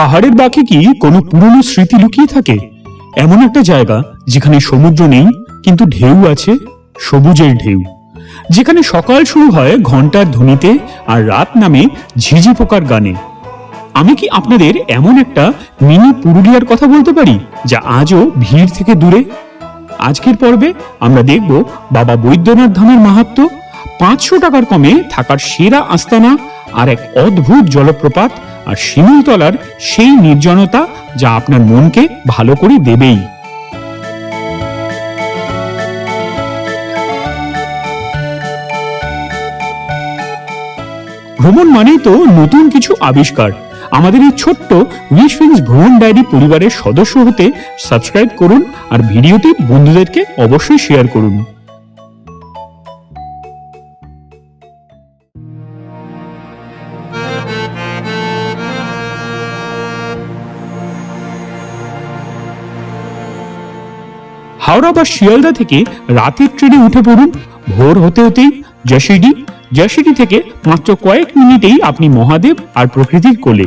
পাহাড়ের বাকি কি কোনো পুরনো স্মৃতি লুকিয়ে থাকে? এমন একটা জায়গা যেখানে সমুদ্র নেই, কিন্তু ঢেউ আছে, সবুজের ঢেউ। যেখানে সকাল শুরু হয় ঘণ্টার ধ্বনিতে আর রাত নামে ঝিঝি পোকার গানে। আমি কি আপনাদের এমন একটা মিনি পুরুলিয়ার কথা বলতে পারি, যা আজও ভিড় থেকে দূরে? আজকের পর্বে আমরা দেখব বাবা বৈদ্যনাথ ধামের মাহাত্ম, পাঁচশো টাকার কমে থাকার সেরা আস্তানা আর এক অদ্ভুত জলপ্রপাত আর শিমুলতলার সেই নির্জনতা যা আপনার মনকে ভালো করে দেবেই। ভ্রমণ মানেই তো নতুন কিছু আবিষ্কার। আমাদের এই ছোট্ট উইশ ফিন্স ভ্রমণ ডায়েরি পরিবারের সদস্য হতে সাবস্ক্রাইব করুন আর ভিডিওটি বন্ধুদেরকে অবশ্যই শেয়ার করুন। হাওড়া বা শিয়ালদা থেকে রাতের ট্রেনে উঠে পড়ুন। ভোর হতে হতেই জয়সিডি জয়সিডি থেকে মাত্র কয়েক মিনিটেই আপনি মহাদেব আর প্রকৃতির কোলে।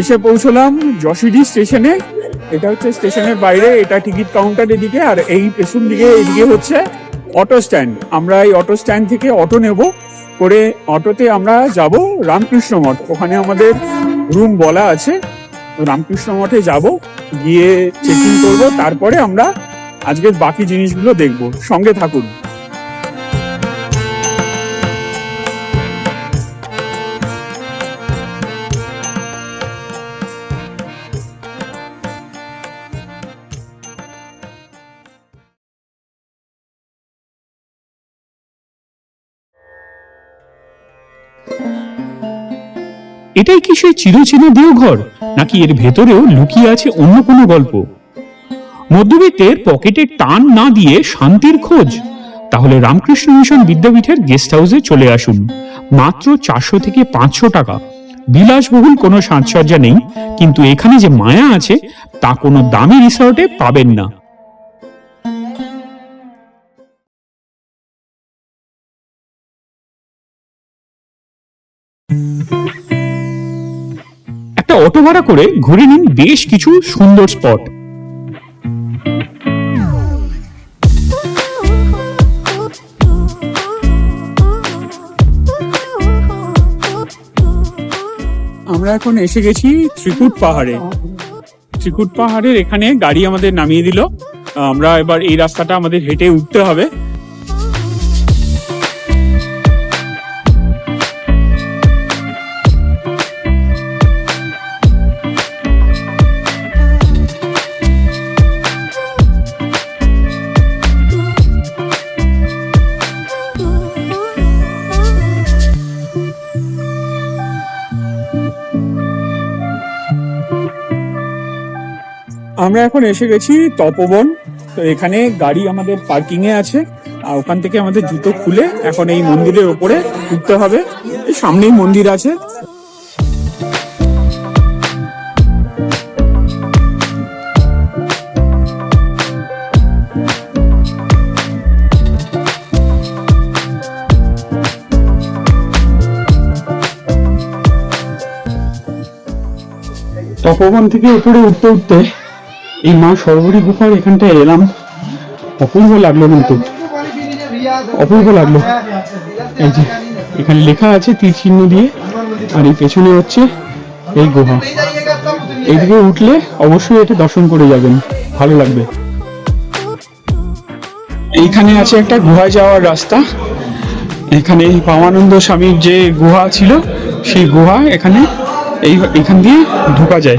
এসে পৌঁছলাম যশিডি স্টেশনে। এটা হচ্ছে স্টেশনের বাইরে, এটা টিকিট কাউন্টার এদিকে, আর এই পেছন দিকে, এদিকে হচ্ছে অটো স্ট্যান্ড। আমরা এই অটো স্ট্যান্ড থেকে অটো নেব। করে অটোতে আমরা যাব রামকৃষ্ণ মঠ। ওখানে আমাদের রুম বলা আছে। রামকৃষ্ণ মঠে যাব, গিয়ে চেকিং করব, তারপরে আমরা আজকের বাকি জিনিসগুলো দেখব। সঙ্গে থাকুন। এটাই কি সেই চিরচেনা দেওঘর? নাকি এর ভেতরেও লুকিয়ে আছে অন্য কোনো গল্প? মধ্যবিত্তের পকেটে টান না দিয়ে শান্তির খোঁজ। তাহলে রামকৃষ্ণ মিশন বিদ্যাপীঠের গেস্ট হাউসে চলে আসুন। মাত্র চারশো থেকে পাঁচশো টাকা। বিলাসবহুল কোনো সাজসজ্জা নেই, কিন্তু এখানে যে মায়া আছে, তা কোনো দামি রিসর্টে পাবেন না। একটা অটো ভাড়া করে ঘুরে নিন বেশ কিছু সুন্দর স্পট আমরা এখন এসে গেছি ত্রিকুট পাহাড়ে। ত্রিকুট পাহাড়ের এখানে গাড়ি আমাদের নামিয়ে দিল। আমরা এবার এই রাস্তাটা আমাদের হেঁটে উঠতে হবে। আমরা এখন এসে গেছি তপবন। তো এখানে গাড়ি আমাদের পার্কিং এ আছে। আর ওখান থেকে আমাদের জুতো খুলে এখন এই মন্দিরের ওপরে উঠতে হবে। এই সামনেই মন্দির আছে। তপবন থেকে উপরে উঠতে উঠতে এই মা সরবরী গুফার এখানটায় এলাম। অপূর্ব লাগল কিন্তু। অপূর্ব লাগল। এই যে, এখানে লেখা আছে তীর চিহ্ন দিয়ে, আর এই পেছনে হচ্ছে এই গুহা। এইদিকে উঠলে অবশ্যই এটা দর্শন করে যাবেন। ভালো লাগবে। এইখানে আছে একটা গুহায় যাওয়ার রাস্তা। এখানে পামানন্দ স্বামীর যে গুহা ছিল, সেই গুহা এখানে এই, এখান দিয়ে ঢোকা যায়।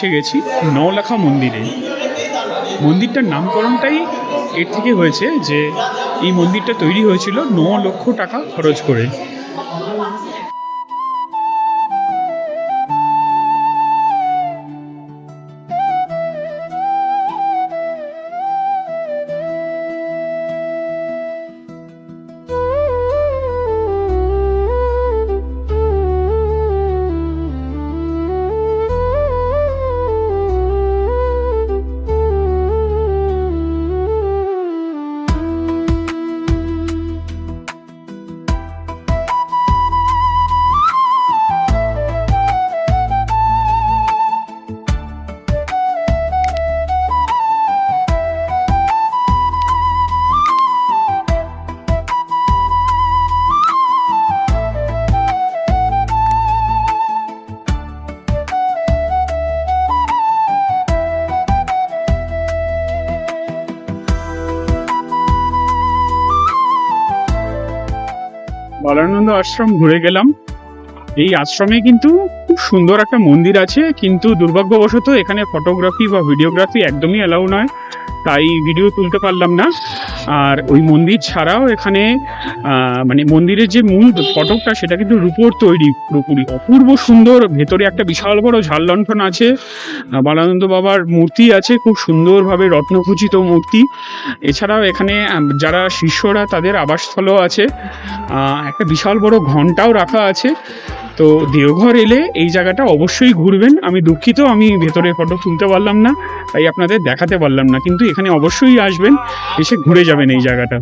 এসে গেছি নওলাখা মন্দিরে। মন্দিরটার নামকরণটাই এর থেকে হয়েছে যে এই মন্দিরটা তৈরি হয়েছিল ন লক্ষ টাকা খরচ করে। বালানন্দ আশ্রম ঘুরে গেলাম। এই আশ্রমে কিন্তু খুব সুন্দর একটা মন্দির আছে, কিন্তু দুর্ভাগ্যবশত এখানে ফটোগ্রাফি বা ভিডিওগ্রাফি একদমই অ্যালাউ নয়। তাই ভিডিও তুলতে পারলাম না। আর ওই মন্দির ছাড়াও এখানে মানে মন্দিরের যে মূল ফটকটা, সেটা কিন্তু রূপোর তৈরি পুরোপুরি অপূর্ব সুন্দর, ভেতরে একটা বিশাল বড় ঝাল লণ্ঠন আছে। বালানন্দ বাবার মূর্তি আছে, খুব সুন্দরভাবে রত্নখচিত মূর্তি। এছাড়াও এখানে যারা শিষ্যরা, তাদের আবাসস্থলও আছে। একটা বিশাল বড় ঘন্টাও রাখা আছে। তো দেওঘর এলে এই জায়গাটা অবশ্যই ঘুরবেন। আমি দুঃখিত, আমি ভেতরের ফটো তুলতে পারলাম না, তাই আপনাদের দেখাতে পারলাম না। কিন্তু এখানে অবশ্যই আসবেন, এসে ঘুরে যাবেন এই জায়গাটা।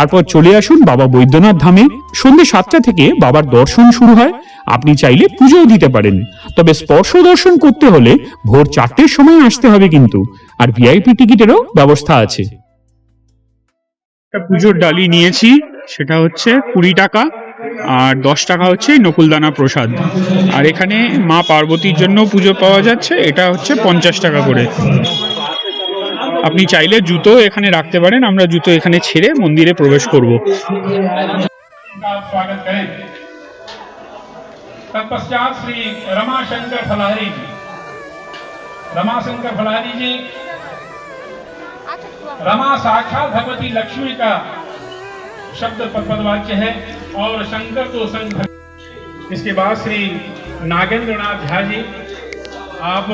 তারপর চলে আসুন বাবা বৈদ্যনাথ ধামে। সন্ধ্যে সাতটা থেকে বাবার দর্শন শুরু হয়। আপনি চাইলে পুজোও দিতে পারেন। তবে স্পর্শ দর্শন করতে হলে ভোর চারটের সময় আসতে হবে কিন্তু। আর ভিআইপি টিকিটেরও ব্যবস্থা আছে। একটা পুজোর ডালি নিয়েছি। সেটা হচ্ছে কুড়ি টাকা। আর দশ টাকা হচ্ছে নকুলদানা প্রসাদ। আর এখানে মা পার্বতীর জন্য পুজো পাওয়া যাচ্ছে। এটা হচ্ছে পঞ্চাশ টাকা করে। আপনি চাইলে জুতো এখানে রাখতে পারেন আমরা জুতো এখানে ছেড়ে মন্দিরে প্রবেশ করব का स्वागत करें तत्पश्चात श्री रमाशंकर फलारी जी रमाशंकर फलारी जी रमा साक्षात भगवती लक्ष्मी का शब्द पदवाच्य है और शंकर तो संघ इसके बाद श्री नागेंद्र नाथ झा जी आप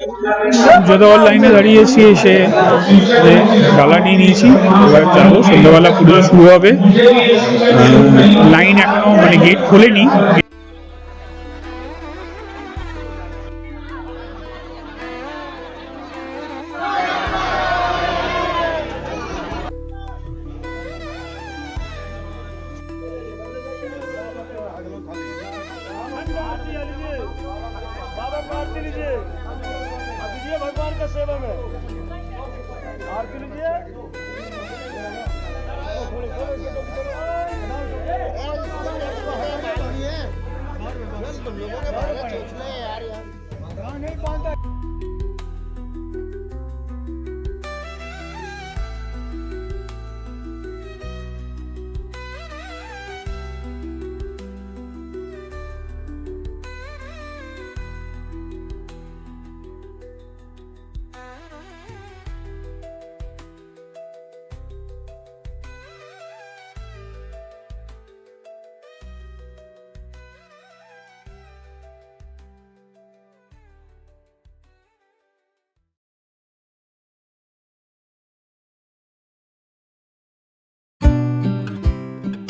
পুজোদেওয়ার লাইনে দাঁড়িয়েছি, এসে যে ডালা নিয়ে নিয়েছি, এবার যাব। সন্ধ্যাবেলা পুজো শুরু হবে। লাইন এখনও মানে গেট খোলেনি।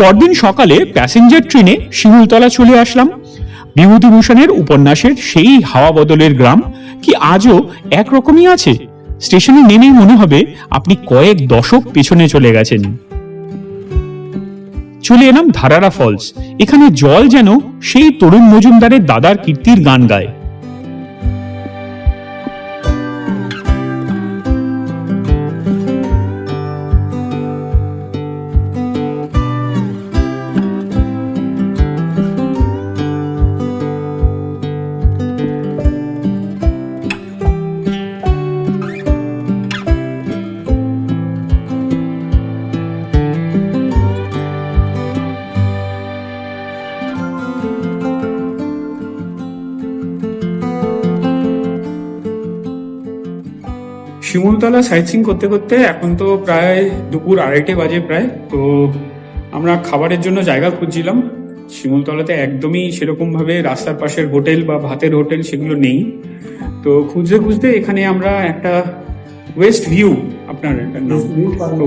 পরদিন সকালে প্যাসেঞ্জার ট্রেনে শিমুলতলা চলে আসলাম। বিভূতিভূষণের উপন্যাসের সেই হাওয়া বদলের গ্রাম কি আজও একরকমই আছে? স্টেশনে নেমেই মনে হবে আপনি কয়েক দশক পেছনে চলে গেছেন। চলে এলাম ধারারা ফলস। এখানে জল যেন সেই তরুণ মজুমদারের দাদার কীর্তির গান গায়। শিমুলতলা সাইট সিং করতে করতে এখন তো প্রায় দুপুর আড়াইটে বাজে প্রায়। তো আমরা খাবারের জন্য জায়গা খুঁজছিলাম। শিমুলতলাতে একদমই সেরকম ভাবে রাস্তার পাশের হোটেল বা ভাতের হোটেল সেগুলো নেই। তো খুঁজতে খুঁজতে এখানে আমরা একটা ওয়েস্ট ভিউ আপনার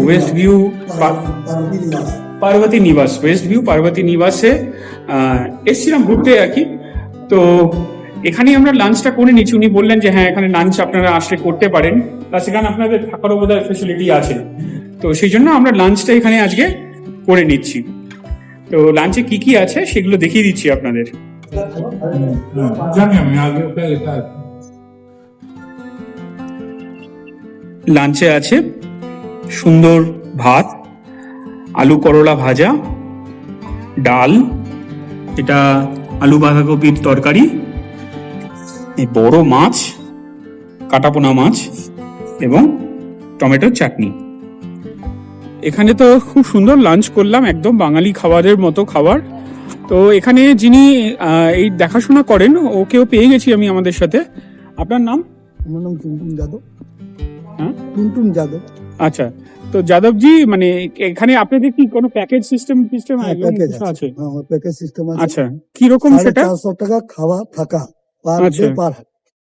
west view Parbati Nibas west view Parvati নিবাসে এসছিলাম ঘুরতে আর কি। তো এখানে আমরা লাঞ্চটা করে নিচ্ছি। উনি বললেন যে হ্যাঁ এখানে লাঞ্চ আপনারা আসলে করতে পারেন। প্লাস এখানে আপনাদের থাকারও বোধ ফেসিলিটি আছে। তো সেই জন্য আমরা লাঞ্চটা এখানে আজকে করে নিচ্ছি। তো লাঞ্চে কি কি আছে সেগুলো দেখিয়ে দিচ্ছি আপনাদের। জানি আমি আগে লাঞ্চে আছে সুন্দর ভাত আলু করলা ভাজা ডাল এটা আলু বাঁধাকপির তরকারি এই বড় মাছ কাটাপোনা মাছ এবং টমেটোর চাটনি। এখানে তো খুব সুন্দর লাঞ্চ করলাম একদম বাঙালি খাবারের মতো খাবার। তো এখানে যিনি এই দেখাশোনা করেন ওকেও পেয়ে গেছি আমি আমাদের সাথে। আপনার নাম? আমার নাম টুনটুন যাদব। হ্যাঁ? টুনটুন যাদব। আচ্ছা তো যাদবজি মানে এখানে আপনাদের কি কোনো প্যাকেজ সিস্টেম সিস্টেম প্যাকেজ আছে। হ্যাঁ, প্যাকেজ সিস্টেম আছে। আচ্ছা কি রকম সেটা? চারশো টাকা খাওয়া থাকা পার আচ্ছা। ডে পার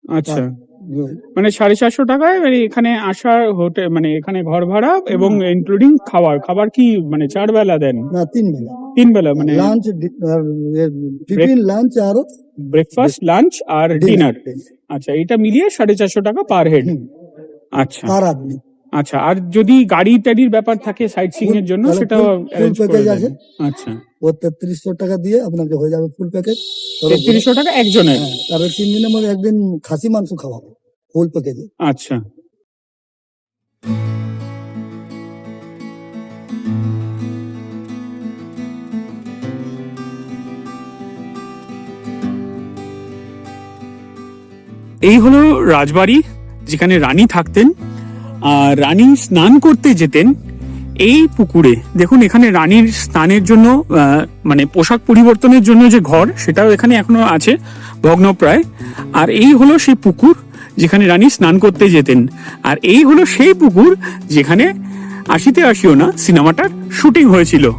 আচ্ছা। মানে সাড়ে চারশো টাকায় মানে এখানে আসার হোটেল মানে এখানে ঘর ভাড়া এবং ইনক্লুডিং খাবার। খাবার কি মানে চার বেলা দেন? না তিন বেলা। তিন বেলা মানে লাঞ্চ টিফিন লাঞ্চ আর ব্রেকফাস্ট লাঞ্চ আর ডিনার আচ্ছা এটা মিলিয়ে সাড়ে চারশো টাকা পার হেড আচ্ছা। পার আদমি আচ্ছা আর যদি গাড়ি টাড়ির ব্যাপার থাকে সাইট সিং এর জন্য। আছে। আচ্ছা। ও তেত্রিশশো টাকা দিয়ে আপনাকে হয়ে যাবে ফুল প্যাকেজ তেত্রিশশো টাকা একজনের? তারপরে তিন দিনের মধ্যে একদিন খাসি মাংস খাওয়াবো ফুল প্যাকেজে আচ্ছা। এই হলো রাজবাড়ি যেখানে রানী থাকতেন। আর রানী স্নান করতে যেতেন এই পুকুরে দেখুন এখানে রানীর স্নানের জন্য মানে পোশাক পরিবর্তনের জন্য যে ঘর সেটাও এখানে এখনও আছে ভগ্নপ্রায়। আর এই হলো সেই পুকুর যেখানে রানী স্নান করতে যেতেন। আর এই হলো সেই পুকুর যেখানে আসিতে আসিও না সিনেমাটার শুটিং হয়েছিল।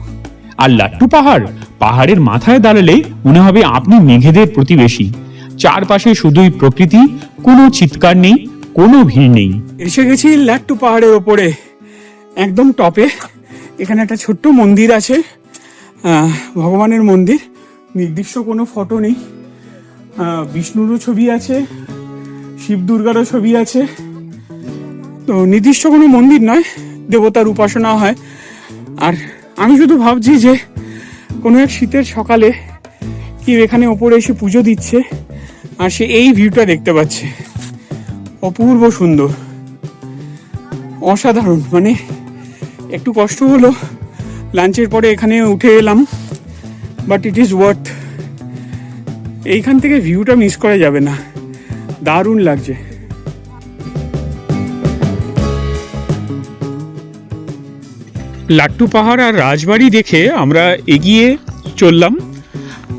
আর লাট্টু পাহাড় পাহাড়ের মাথায় দাঁড়ালে মনে হবে আপনি মেঘেদের প্রতিবেশী। চারপাশে শুধুই প্রকৃতি কোনো চিৎকার নেই কোনো ভিড় নেই। এসে গেছি লাট্টু পাহাড়ের ওপরে। একদম টপে এখানে একটা ছোট্ট মন্দির আছে। ভগবানের মন্দির। নির্দিষ্ট কোনো ফটো নেই। বিষ্ণুরও ছবি আছে। শিব দুর্গারও ছবি আছে। তো নির্দিষ্ট কোনো মন্দির নয়। দেবতার উপাসনা হয়। আর আমি শুধু ভাবছি যে কোনো এক শীতের সকালে কেউ এখানে ওপরে এসে পুজো দিচ্ছে আর সে এই ভিউটা দেখতে পাচ্ছে। অপূর্ব সুন্দর। অসাধারণ। মানে একটু কষ্ট হলো। লাঞ্চের পরে এখানে উঠে এলাম। বাট ইট ইজ ওয়ার্থ এইখান থেকে ভিউটা মিস করা যাবে না। দারুণ লাগছে। লাট্টু পাহাড় আর রাজবাড়ি দেখে আমরা এগিয়ে চললাম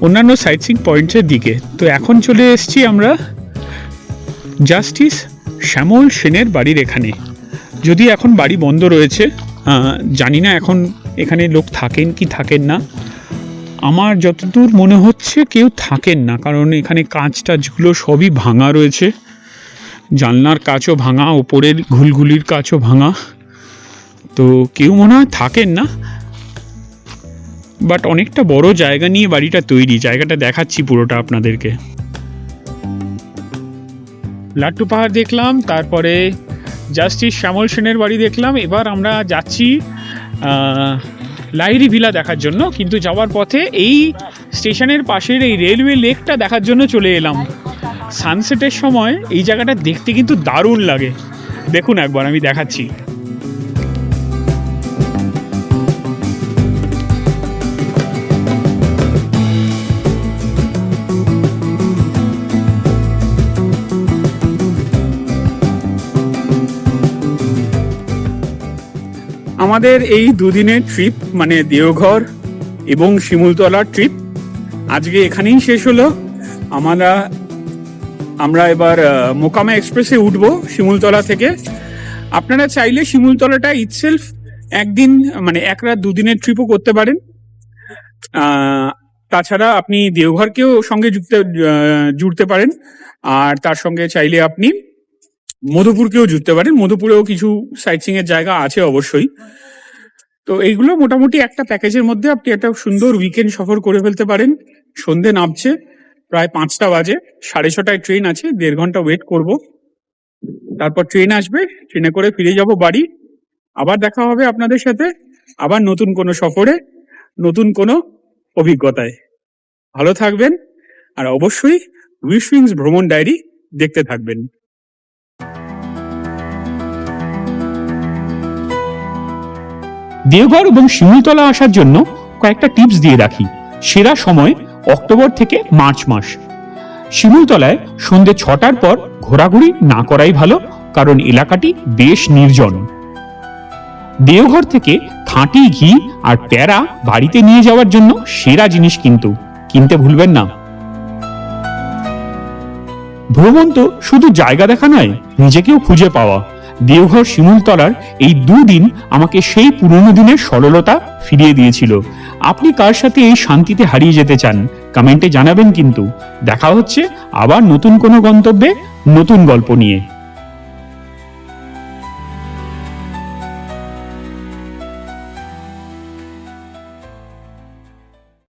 অন্যান্য সাইট সিং পয়েন্টসের দিকে। তো এখন চলে এসছি আমরা জাস্টিস শ্যামল সেনের বাড়ির এখানে। যদি এখন বাড়ি বন্ধ রয়েছে জানি না এখন এখানে লোক থাকেন কি থাকেন না। আমার যতদূর মনে হচ্ছে কেউ থাকেন না, কারণ এখানে কাঁচ টাচগুলো সবই ভাঙা রয়েছে। জানলার কাচও ভাঙা, ওপরের ঘুলঘুলির কাচও ভাঙা। তো কেউ মনে হয় থাকেন না। বাট অনেকটা বড় জায়গা নিয়ে বাড়িটা তৈরি, জায়গাটা দেখাচ্ছি পুরোটা আপনাদেরকে। লাট্টু পাহাড় দেখলাম, তারপরে জাস্টিস শ্যামল সেনের বাড়ি দেখলাম। এবার আমরা যাচ্ছি লাইরি ভিলা দেখার জন্য। কিন্তু যাওয়ার পথে এই স্টেশনের পাশের এই রেলওয়ে লেকটা দেখার জন্য চলে এলাম। সানসেটের সময় এই জায়গাটা দেখতে কিন্তু দারুণ লাগে। দেখুন একবার, আমি দেখাচ্ছি। আমাদের এই দুদিনের ট্রিপ মানে দেওঘর এবং শিমুলতলার ট্রিপ আজকে এখানেই শেষ হলো। আমরা আমরা এবার মোকামা এক্সপ্রেসে উঠবো শিমুলতলা থেকে। আপনারা চাইলে শিমুলতলাটা ইটসেলফ একদিন মানে এক রাত দুদিনের ট্রিপও করতে পারেন। তাছাড়া আপনি দেওঘরকেও সঙ্গে যুক্ত জুড়তে পারেন। আর তার সঙ্গে চাইলে আপনি মধুপুরকেও জুড়তে পারেন মধুপুরেও কিছু সাইট সিং এর জায়গা আছে অবশ্যই। তো এইগুলো মোটামুটি একটা প্যাকেজের মধ্যে আপনি একটা সুন্দর উইকেন্ড সফর করে ফেলতে পারেন। সন্ধে নামছে, প্রায় পাঁচটা বাজে, সাড়ে ছটায় ট্রেন আছে, দেড় ঘণ্টা ওয়েট করব। তারপর ট্রেন আসবে ট্রেনে করে ফিরে যাব বাড়ি। আবার দেখা হবে আপনাদের সাথে, আবার নতুন কোনো সফরে, নতুন কোনো অভিজ্ঞতায়। ভালো থাকবেন, আর অবশ্যই উইশউইংস ভ্রমণ ডায়েরি দেখতে থাকবেন। দেওঘর এবং শিমুলতলা আসার জন্য কয়েকটা টিপস দিয়ে রাখি। সেরা সময় অক্টোবর থেকে মার্চ মাস। শিমুলতলায় সন্ধে ছটার পর ঘোরাঘুরি না করাই ভালো, কারণ এলাকাটি বেশ নির্জন। দেওঘর থেকে খাঁটি ঘি আর প্যারা বাড়িতে নিয়ে যাওয়ার জন্য সেরা জিনিস কিন্তু। কিনতে ভুলবেন না। ভ্রমণ তো শুধু জায়গা দেখা নয়, নিজেকেও খুঁজে পাওয়া। দেওঘর শিমুলতলার এই দুদিন আমাকে সেই পুরনো দিনের সরলতা ফিরিয়ে দিয়েছিল। আপনি কার সাথে এই শান্তিতে হারিয়ে যেতে চান? কমেন্টে জানাবেন কিন্তু। দেখা হচ্ছে আবার নতুন কোনো গন্তব্যে নতুন গল্প নিয়ে।